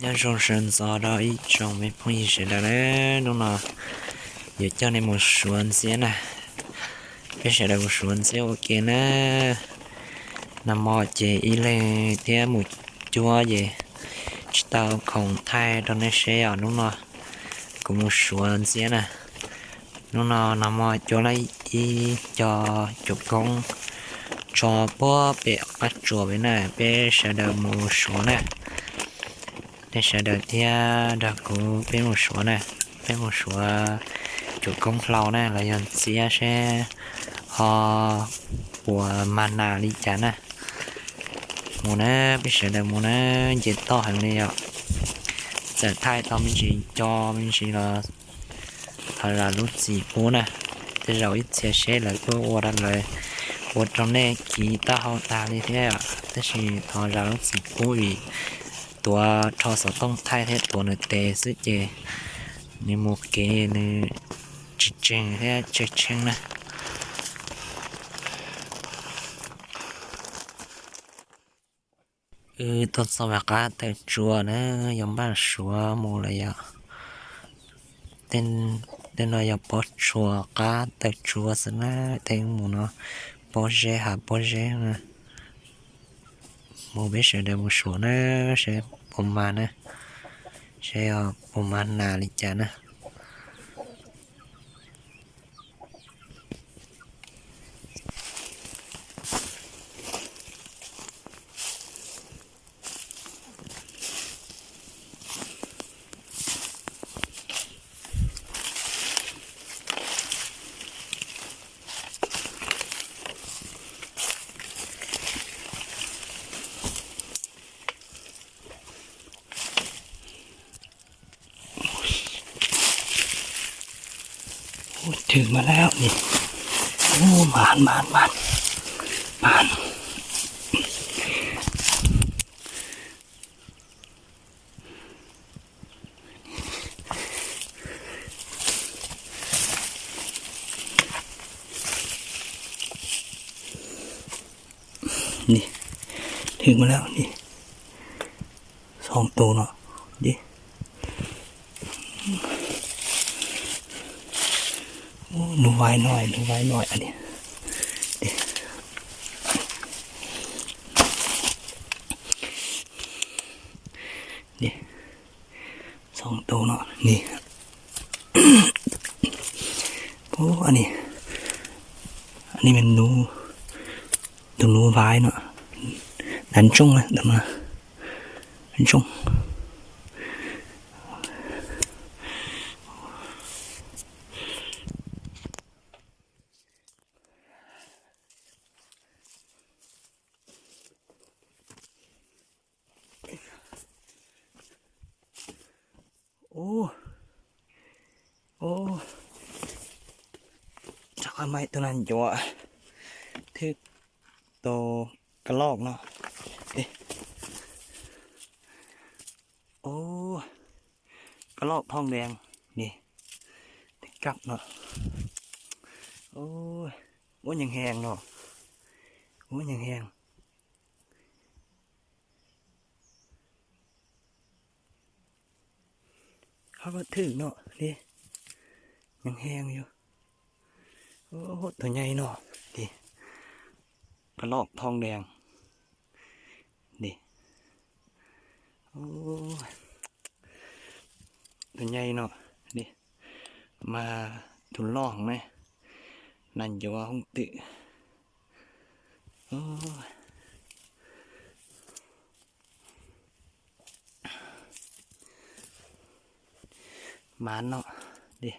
nhân trong sân gió đó ít trong mấy phong gì sẽ là đấy. Đúng là giờ cho nên một số anh sẽ nè. Cái sẽ là một số anh sẽ ok nè. Nằm mò chế ý lên thế một chúa gì. Chỉ tao không thay cho nên sẽ ở. Đúng là cũng một số anh sẽ nè. Đúng là nằm mò chỗ lấy ý cho chụp công. Cho bố bé bắt chùa bên này bé sẽ được một số nè để sẽ được theo được của bên một số này, bên một số à, chủ công lâu này là dần xia sẽ họ của màn nào đi chán à muốn á bây giờ là muốn á dịch to hàng này ạ. Sẽ thay tao mình chỉ, cho mình chỉ là thật là lúc gì bố nè. Thế rồi ít à, sẽ sẻ là với qua đây rồi. ô trong này chỉ ta họ ta đi thế ạ. Thế thì thọ ra lúc gì bố vì ตัวทอสต้องไทยแท้ตัวเนเตซึเจในโมเกในจิเจงแท้เจเชงนะเออตัวสวัสดิ์แต่จัวนะยอมบ้านชัวโมเลยอะเต้นเต้นเราอย่าปอชัวกาแต่จัวสินะเต็งมูเนาะปอเจหาปอเจนะ มเชเดมชวนะเชผมมานะเชออผมมานาลิจานะ ถึงมาแล้วนี่โอ้หมานหมานหมานหมานนี่ ถึงมาแล้วนี่สองตัวเนาะดิ โอ้ดูไว้หน่อยดูไว้หน่อยอันนี้เดี๋ยวนี่สองตัวเนาะนี่โอ้อันนี้ อันนี้เป็นหนูตัวหนูไว้เนาะดันจงอะเดี๋ยวมาดันจง อ้โอ้จักทำไมตัวนั้นอยู่อะที่โตกระลอกเนาะเอ๊ะโอ้กระลอกทองแดงนี่ที่กลับเนาะโอ้ยโอ้ยยังแหงเนาะโอ้ยังแหง เขาก็ถึงเนาะดิยังแห้งอยู่ โอ้โหตัวใหญ่เนาะดิกระลอกทองแดงดิโอ้ตัวใหญ่เนาะดิมาทุนล่องไหมนั่นจะว่าห้องตึโอ้ย หมานเนาะดิ